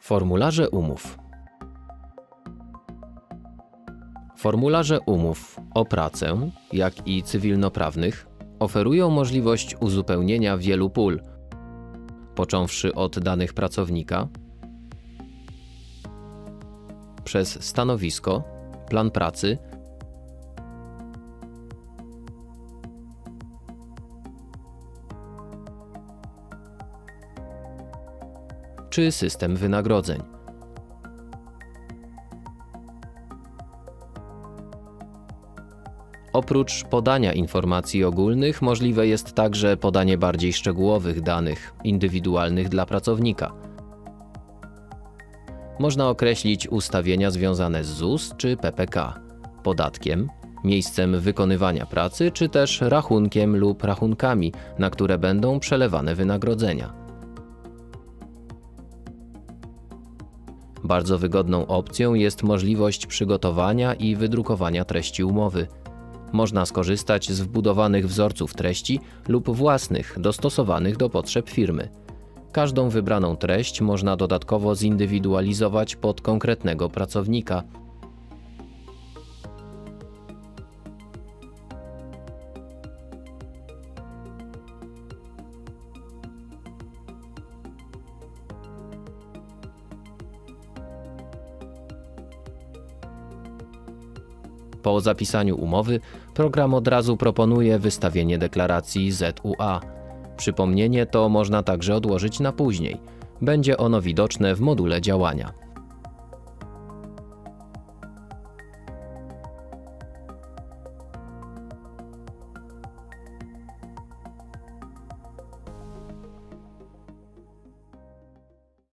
Formularze umów. Formularze umów o pracę, jak i cywilnoprawnych, oferują możliwość uzupełnienia wielu pól, począwszy od danych pracownika, przez stanowisko, plan pracy, czy system wynagrodzeń. Oprócz podania informacji ogólnych, możliwe jest także podanie bardziej szczegółowych danych, indywidualnych dla pracownika. Można określić ustawienia związane z ZUS czy PPK, podatkiem, miejscem wykonywania pracy, czy też rachunkiem lub rachunkami, na które będą przelewane wynagrodzenia. Bardzo wygodną opcją jest możliwość przygotowania i wydrukowania treści umowy. Można skorzystać z wbudowanych wzorców treści lub własnych, dostosowanych do potrzeb firmy. Każdą wybraną treść można dodatkowo zindywidualizować pod konkretnego pracownika. Po zapisaniu umowy, program od razu proponuje wystawienie deklaracji ZUA. Przypomnienie to można także odłożyć na później. Będzie ono widoczne w module działania.